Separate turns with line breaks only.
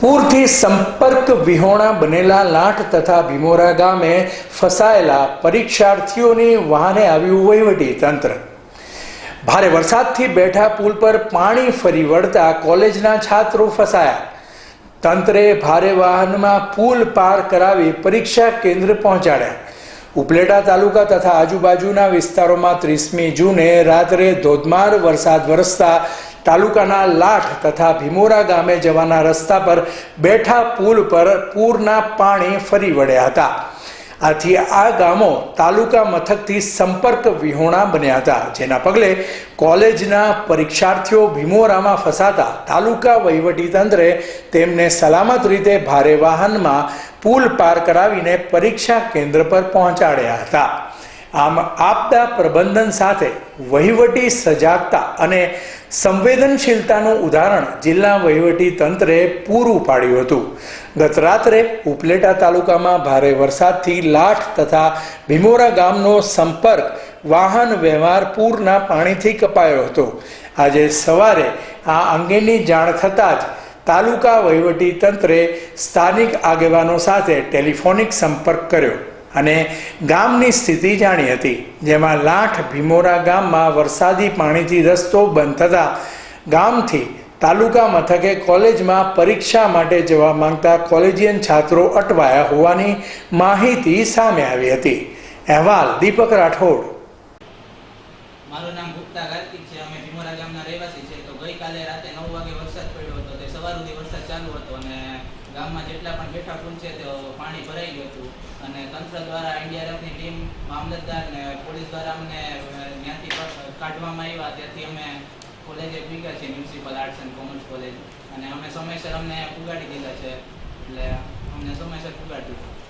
પૂરથી સંપર્ક વિહોણા બનેલા લાઠ તથા ભીમોરા ગામે ફસાયેલા પરીક્ષાર્થીઓની વાહને આવ્યું વહીવટી તંત્ર. ભારે વરસાદથી બેઠા પુલ પર પાણી ફરી વળતા કોલેજના છાત્રો ફસાયા. તંત્રે ભારે વાહનમાં પુલ પાર કરાવી પરીક્ષા કેન્દ્ર પહોંચાડ્યા. ઉપલેટા તાલુકા તથા આજુબાજુના વિસ્તારોમાં ત્રીસમી જૂને રાત્રે ધોધમાર વરસાદ વરસતા તાલુકાના લાઠ તથા ભીમોરા ગામે જવાના રસ્તા પર બેઠા પુલ પર પૂરના પાણી ફરી વળ્યા હતા. આથી આ ગામો તાલુકા મથકથી સંપર્ક વિહોણા બન્યા હતા, જેના પગલે કોલેજના પરીક્ષાર્થીઓ ભીમોરામાં ફસાતા તાલુકા વહીવટીતંત્રે તેમને સલામત રીતે ભારે વાહનમાં પુલ પાર કરાવીને પરીક્ષા કેન્દ્ર પર પહોંચાડ્યા હતા. આમ આપદા પ્રબંધન સાથે વહીવટી સજાગતા અને સંવેદનશીલતાનું ઉદાહરણ જિલ્લા વહીવટી તંત્રે પૂરું પાડ્યું હતું. ગત રાત્રે ઉપલેટા તાલુકામાં ભારે વરસાદથી લાઠ તથા ભીમોરા ગામનો સંપર્ક, વાહન વ્યવહાર પૂરના પાણીથી કપાયો હતો. આજે સવારે આ અંગેની જાણ થતાં જ તાલુકા વહીવટી તંત્રે સ્થાનિક આગેવાનો સાથે ટેલિફોનિક સંપર્ક કર્યો અને ગામની સ્થિતિ જાણી હતી, જેમાં લાઠ ભીમોરા ગામમાં વરસાદી પાણીથી રસ્તો બંધ થતાં ગામથી તાલુકા મથકે કોલેજમાં પરીક્ષા માટે જવા માંગતા કોલેજિયન છાત્રો અટવાયા હોવાની માહિતી સામે આવી હતી. અહેવાલ દીપક રાઠોડ
મારું નામ ગુપ્તા કાર્તિક છે. અમે ભીમોરા ગામના રહેવાસી છે તો ગઈકાલે રાતે નવ વાગે વરસાદ પડ્યો હતો. તે સવાર સુધી વરસાદ ચાલુ હતો અને ગામમાં જેટલા પણ બેઠા પુલ છે તે પાણી ભરાઈ ગયું હતું. અને તંત્ર દ્વારા એનડીઆરએફની ટીમ, મામલતદાર ને પોલીસ દ્વારા અમને ત્યાંથી કાઢવામાં આવ્યા. ત્યાંથી અમે કોલેજે ભીગા છે municipal arts and commerce college. અને અમે સમયસર અમને પુગાડી દીધા છે. એટલે અમને સમયસર પુગાડી દીધા